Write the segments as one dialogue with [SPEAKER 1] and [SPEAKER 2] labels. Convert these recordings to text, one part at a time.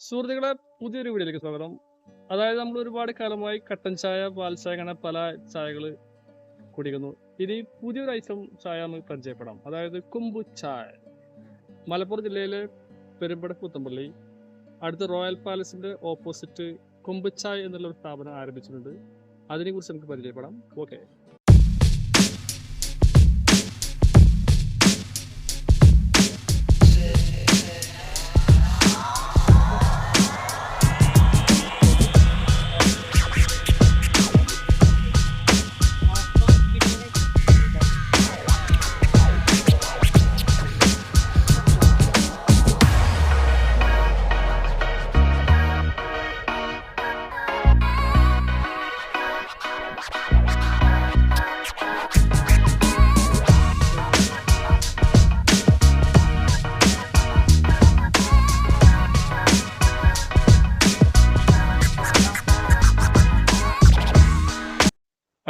[SPEAKER 1] സുഹൃത്തുക്കളെ പുതിയൊരു വീഡിയോയിലേക്ക് സ്വാഗതം. അതായത് നമ്മൾ ഒരുപാട് കാലമായി കട്ടൻ ചായ പാൽ ചായ അങ്ങനെ പല ചായകൾ കുടിക്കുന്നു. ഇനി പുതിയൊരു ഐറ്റം ചായ നമുക്ക് പരിചയപ്പെടാം. അതായത് കുമ്പു ചായ. മലപ്പുറം ജില്ലയിലെ പെരുമ്പട പുത്തമ്പള്ളി അടുത്ത് റോയൽ പാലസിന്റെ ഓപ്പോസിറ്റ് കുമ്പുച്ചായ് എന്നുള്ള ഒരു സ്ഥാപനം ആരംഭിച്ചിട്ടുണ്ട്. അതിനെക്കുറിച്ച് നമുക്ക് പരിചയപ്പെടാം. ഓക്കെ.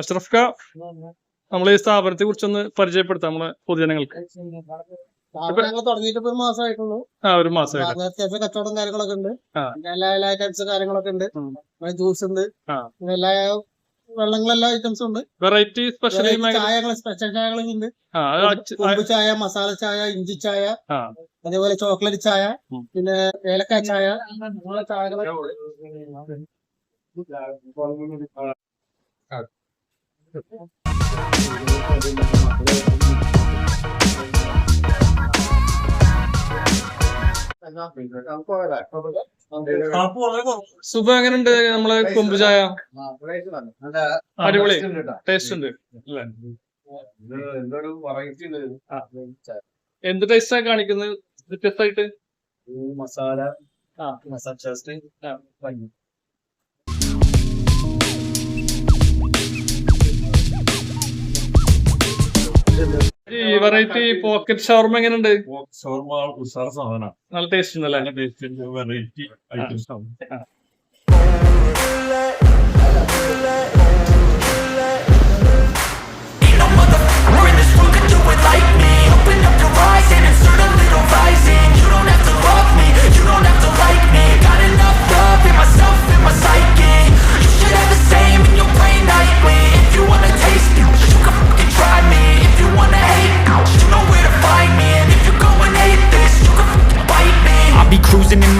[SPEAKER 1] അഷ്റഫ് ക നമ്മളെ ഈ സ്ഥാപനത്തെ കുറിച്ചൊന്ന് പരിചയപ്പെടുത്താം നമ്മളെ പൊതുജനങ്ങൾക്ക്.
[SPEAKER 2] തുടങ്ങിയിട്ട് ഒരു മാസമായിട്ടുള്ളൂ
[SPEAKER 1] ആ ഒരു
[SPEAKER 2] ഭാഗത്ത് അത്യാവശ്യം കച്ചവടം കാര്യങ്ങളൊക്കെ ഉണ്ട്. എല്ലാ എല്ലാ ഐറ്റംസ് കാര്യങ്ങളൊക്കെ ഉണ്ട്. ജ്യൂസ് ഉണ്ട്. എല്ലാ വെള്ളങ്ങളെല്ലാ ഐറ്റംസും ഉണ്ട്.
[SPEAKER 1] വെറൈറ്റി സ്പെഷ്യൽ
[SPEAKER 2] ചായകൾ സ്പെഷ്യൽ ചായകളും ഉണ്ട്.
[SPEAKER 1] ആ അത് അച്ച്- ആ,
[SPEAKER 2] കൊമ്പ് ചായ മസാല ചായ ഇഞ്ചി ചായ. അതേപോലെ ചോക്ലേറ്റ് ചായ പിന്നെ ഏലക്കായ ചായ അങ്ങനെ ചായകളൊക്കെ
[SPEAKER 1] സുഖ എങ്ങനെയുണ്ട് നമ്മളെ കൊമ്പ് ചായ? അടിപൊളി. ടേസ്റ്റ് ഉണ്ട്? എന്ത് ടേസ്റ്റാ കാണിക്കുന്നത്? വ്യത്യസ്തമായിട്ട്?
[SPEAKER 2] മസാല. മസാല ടേസ്റ്റ്
[SPEAKER 1] ഈ വെറൈറ്റി പോക്കറ്റ് ഷവർമ എങ്ങനെയുണ്ട്?
[SPEAKER 3] ഷവർമ ഉഷാർ സാധനം.
[SPEAKER 1] നല്ല ടേസ്റ്റ് ഉണ്ടല്ലേ?
[SPEAKER 3] നല്ല ടേസ്റ്റ് വെറൈറ്റി ഐറ്റംസ് ആണ്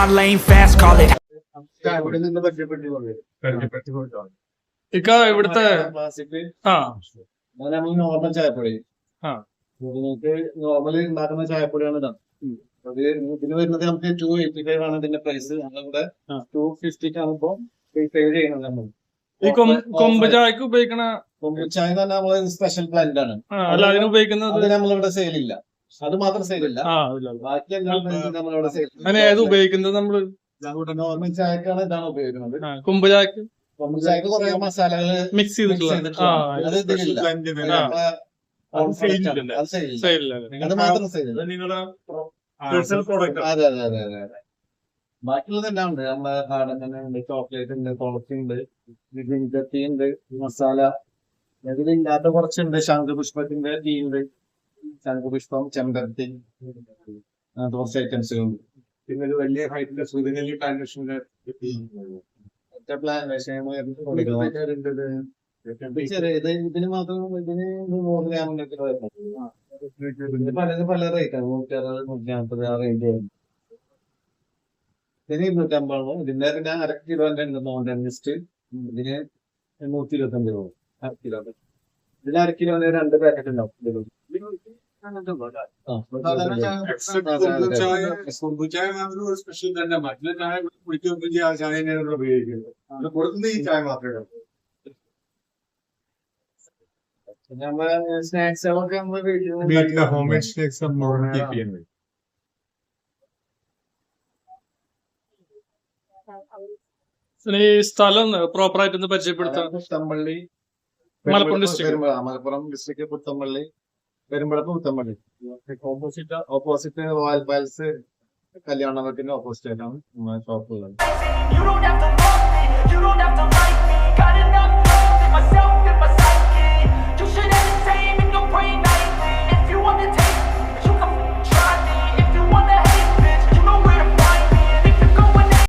[SPEAKER 4] my lane fast, call it.
[SPEAKER 1] ഇക്ക ഇവിടുത്തെ ആ
[SPEAKER 2] നമ്മൾ നോർമൽ ചായപ്പൊടി. നിങ്ങൾക്ക് നോർമലി ഉണ്ടാക്കുന്ന ചായപ്പൊടിയാണ് ഇതാണ് അത് ഇതിന് വരുന്നത് നമുക്ക് ടു എയ്റ്റി ഫൈവ് ആണ് ഇതിന്റെ പ്രൈസ് നമ്മളിവിടെ. ടു ഫിഫ്റ്റിക്ക് ആകുമ്പോ സെയിൽ ചെയ്യുന്നത് നമ്മൾ
[SPEAKER 1] ഈ കൊമ്പ് ചായക്ക് ഉപയോഗിക്കണ
[SPEAKER 2] കൊമ്പ് ചായ നമ്മൾ സ്പെഷ്യൽ ബ്ലെൻഡ് ആണ്.
[SPEAKER 1] ആ, അല്ല അതിന് ഉപയോഗിക്കുന്നത്
[SPEAKER 2] അത് നമ്മളിവിടെ സെയിൽ ഇല്ല. അത് മാത്രം സെയിൽ ഇല്ല. ബാക്കി
[SPEAKER 1] ഏത് ഉപയോഗിക്കുന്നത് നമ്മൾ?
[SPEAKER 2] നോർമൽ ചായക്കാണ് ഇതാണ് ഉപയോഗിക്കുന്നത്.
[SPEAKER 1] കൊമ്പ് ചായക്ക്?
[SPEAKER 2] കൊമ്പ് ചായക്ക് കുറെ മസാലകൾ
[SPEAKER 1] മിക്സ് ചെയ്തിട്ടുള്ള
[SPEAKER 2] അത്
[SPEAKER 3] അത്?
[SPEAKER 2] അത് സെയിൽ ഇല്ല. മാത്രം സെയിൽ
[SPEAKER 3] നിങ്ങളുടെ personal product ആണ്.
[SPEAKER 2] അതെ അതെ അതെ അതെ അതെ. ബാക്കിയുള്ളത് എല്ലാം ഉണ്ട്. നമ്മളെ നാടൻ തന്നെ ഉണ്ട് ചോക്ലേറ്റ് ഉണ്ട് തുളസി ഉണ്ട് ജിഞ്ചത്തി ഉണ്ട് മസാല. ഇതിലില്ലാത്ത കുറച്ചുണ്ട്. ശംഖുപുഷ്പത്തിന്റെ ടീ ഉണ്ട്. ശംഖുപുഷ്പം ചെമ്പരത്തി ദോശ കുറച്ച് ഐറ്റംസ് ഉണ്ട്
[SPEAKER 3] പിന്നെ ഒരു വലിയ ഹൈറ്റിന്റെ സൂര്യനെല്ലി പ്ലാന്റേഷന്റെ
[SPEAKER 2] ഒറ്റ പ്ലാന്റേഷൻ ചെറിയ ഇത് ഇതിന് മാത്രം ഇതിന് നൂറ് ഗ്രാമിന്റെ വരുന്നത് പലത് പല റേറ്റ് ആണ് നൂറ്റി അറുപത് നൂറ്റി നാൽപ്പത് ആ റേഞ്ച് ഇതിന് ഇരുന്നൂറ്റി അമ്പതാണ് ഇതിന്റെ പിന്നെ അര കിലോന്റെ ഉണ്ട് മൗണ്ടൻ ലിസ്റ്റ് ഇതിന് നൂറ്റി ഇരുപത്തി അഞ്ച് രൂപ അര കിലോ ഇതിന് അര കിലോ രണ്ട് പാക്കറ്റ് ഉണ്ടാവും.
[SPEAKER 3] സ്പെഷ്യൽ തന്നെ. മറ്റുള്ള ചായ തന്നെയാണ് ഉപയോഗിക്കുന്നത്. കൊടുക്കുന്നത് ഈ ചായ മാത്രമേ
[SPEAKER 2] സ്നാക്സുകളൊക്കെ വീട്ടിൽ
[SPEAKER 3] ഹോം മെയ്ഡ് സ്നാക്സ് നമ്മൾ കീപ്പ് ചെയ്യുന്നത്.
[SPEAKER 1] ഇനി ഈ സ്ഥലം പ്രോപ്പറായിട്ടൊന്ന് പരിചയപ്പെടുത്താം.
[SPEAKER 2] Puthampally
[SPEAKER 1] Malappuram
[SPEAKER 2] district Puthampally Perumbalappu Puthampally. Opposite opposite royal palace കല്യാണത്തിന് ഓപ്പോസിറ്റ് ആയിട്ടാണ് നമ്മുടെ ഷോപ്പ് ഉള്ളത്